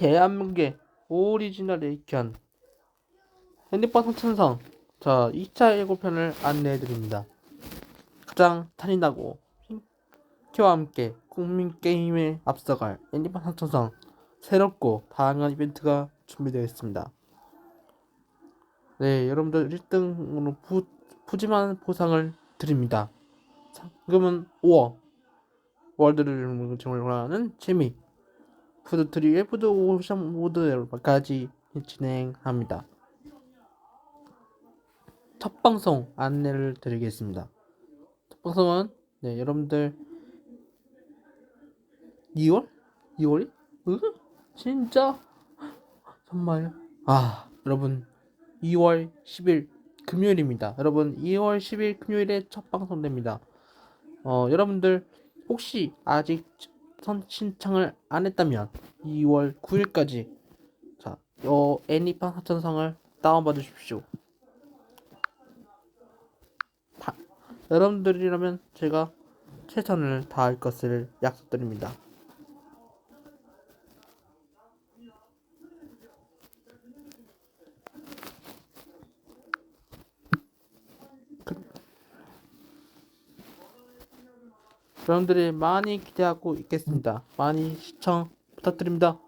대한민국의 오리지널 에이션 핸드폰 성천성 자 2차 예고편을 안내해드립니다. 가장 탄인하고 핑키와 함께 국민 게임에 앞서갈 핸드폰 성천성 새롭고 다양한 이벤트가 준비되어 있습니다. 네 여러분들 1등으로 푸, 푸짐한 보상을 드립니다. 상금은 5억 월드를 정하는 재미 푸드트리의 푸드 오션 모드까지 진행합니다. 첫 방송 안내를 드리겠습니다. 첫 방송은 네 여러분들 2월? 2월이? 으? 진짜? 정말 아 여러분 2월 10일 금요일입니다. 여러분 2월 10일 금요일에 첫 방송됩니다. 어 여러분들 혹시 아직 선 신청을 안 했다면 2월 9일까지 자, 어, 애니팡 하천성을 다운받으 십시오. 다, 여러분들이라면 제가 최선을 다할 것을 약속드립니다. 여러분들이 많이 기대하고 있겠습니다. 많이 시청 부탁드립니다.